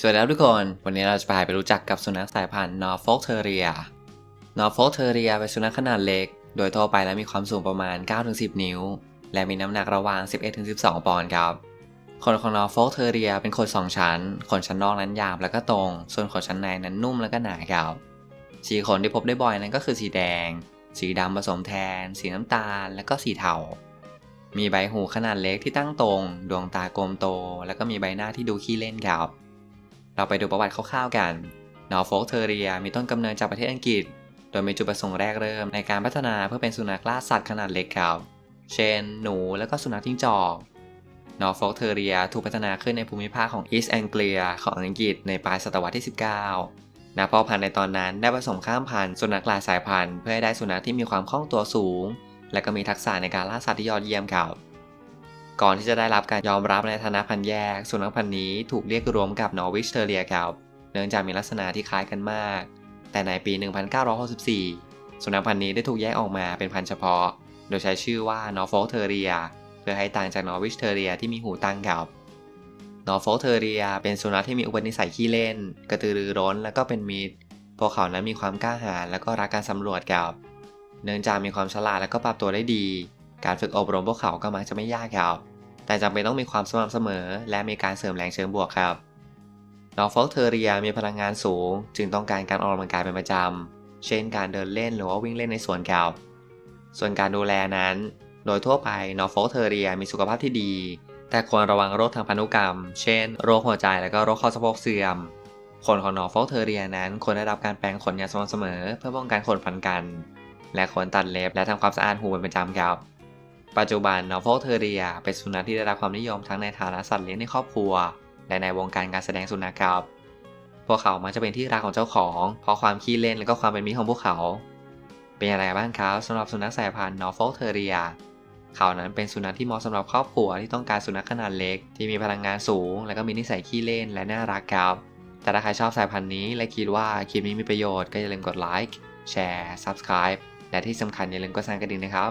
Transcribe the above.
สวัสดีครับทุกคน วันนี้เราจะพาไปรู้จักกับสุนัขสายพันธุ์ Norfolk Terrier Norfolk Terrier เป็นสุนัขขนาดเล็ก โดยทั่วไปแล้วมีความสูงประมาณ 9-10 นิ้ว และมีน้ำหนักระหว่าง 11-12 ปอนด์ครับ ขนของ Norfolk Terrier เป็นขนสองชั้น ขนชั้นนอกนั้นหยาบแล้วก็ตรง ส่วนขนชั้นในนั้นนุ่มแล้วก็หนาครับ สีขนที่พบได้บ่อยนั้นก็คือสีแดง สีดำผสมแทน สีน้ำตาล และก็สีเทา มีใบหูขนาดเล็กที่ตั้งตรง ดวงตากลมโต แล้วก็มีใบหน้าที่ดูขี้เล่นครับ เราไปดูประวัติคร่าวๆกัน Norfolk Terrier มีต้นกำเนิดจากประเทศอังกฤษ โดยมีจุดประสงค์แรกเริ่มในการพัฒนาเพื่อเป็นสุนัขล่าสัตว์ขนาดเล็กครับ เช่น หนู และก็สุนัขจิ้งจอก Norfolk Terrier ถูกพัฒนาขึ้นในภูมิภาคของ East Anglia ของอังกฤษในปลายศตวรรษที่ 19นักเพาะพันธุ์ในตอนนั้นได้ผสมข้ามพันธุ์สุนัขหลายสายพันธุ์เพื่อให้ได้สุนัขที่มีความคล่องตัวสูง และก็มีทักษะในการล่าสัตว์ที่ยอดเยี่ยมครับ ก่อนที่จะได้รับการยอมรับในฐานะพันธุ์แยก สุนัขพันธุ์นี้ถูกเรียกรวมกับ Norwich Terrier ครับเนื่องจากมีลักษณะที่คล้ายกันมาก แต่ในปี 1964 สุนัขพันธุ์นี้ได้ถูกแยกออกมาเป็นพันธุ์เฉพาะ โดยใช้ชื่อว่า Norfolk Terrier เพื่อให้ต่างจาก Norwich Terrier ที่มีหูตั้งครับ Norfolk Terrier เป็นสุนัขที่มีอุปนิสัยขี้เล่น กระตือรือร้นและก็เป็นมิตรพวกเขานั้นมีความกล้าหาญและก็รักการสำรวจครับ เนื่องจากมีความฉลาดและก็ปรับตัวได้ดี การฝึกอบรมพวกเขาก็มักจะไม่ยากครับ แต่จำเป็นต้องมีความสม่ำเสมอ และมีการเสริมแรงเชิงบวกครับ Norfolk Terrier มีพลังงานสูง จึงต้องการการออกกำลังกายเป็นประจำ เช่นการเดินเล่นหรือว่าวิ่งเล่นในสวนครับ ส่วนการดูแลนั้น โดยทั่วไป Norfolk Terrier มีสุขภาพที่ดี แต่ควรระวังโรคทางพันธุกรรม เช่น โรคหัวใจและก็โรคข้อสะโพกเสื่อม ขนของ Norfolk Terrier นั้นควรได้รับการแปรงขนอย่างสม่ำเสมอ เพื่อป้องกันขนพันกัน และควรตัดเล็บและทำความสะอาดหูเป็นประจำครับ ปัจจุบัน Norfolk Terrier เป็นสุนัขที่ได้รับความนิยมทั้งในฐานะสัตว์เลี้ยงในครอบครัว และในวงการการแสดงสุนัขครับ พวกเขามักจะเป็นที่รักของเจ้าของ เพราะความขี้เล่นและก็ความเป็นมิตรของพวกเขา เป็นอย่างไรบ้างครับสำหรับสุนัขสายพันธุ์ Norfolk Terrier เขานั้นเป็นสุนัขที่เหมาะสำหรับครอบครัวที่ต้องการสุนัขขนาดเล็ก ที่มีพลังงานสูง และก็มีนิสัยขี้เล่นและน่ารักครับ แต่ถ้าใครชอบสายพันธุ์นี้ และคิดว่าคลิปนี้มีประโยชน์ก็อย่าลืมกดไลค์แชร์ Subscribe และที่สำคัญอย่าลืมกดสั่นกระดิ่งนะครับ